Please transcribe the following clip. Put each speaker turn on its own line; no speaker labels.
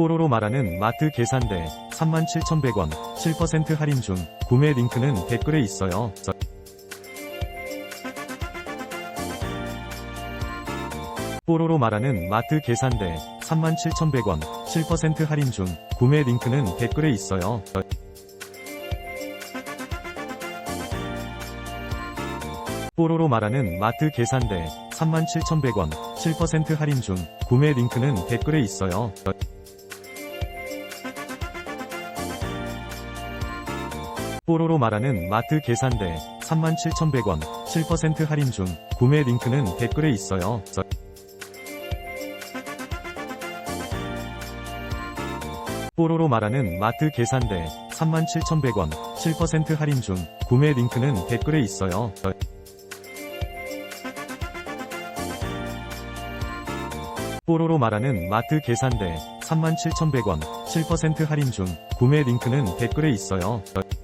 뽀로로 말하는 마트 계산대 37,100원 7% 할인 중 구매 링크는 댓글에 있어요. 저- 뽀로로 말하는 마트 계산대 37,100원 7% 할인 중 구매 링크는 댓글에 있어요. 저- 뽀로로 말하는 마트 계산대 37,100원 7% 할인 중 구매 링크는 댓글에 있어요. 뽀로로 말하는 마트 계산대 37,100원 7% 할인 중 구매 링크는 댓글에 있어요. 저- 뽀로로 말하는 마트 계산대 37,100원 7% 할인 중 구매 링크는 댓글에 있어요. 저- 뽀로로 말하는 마트 계산대 37,100원 7% 할인 중 구매 링크는 댓글에 있어요. 저-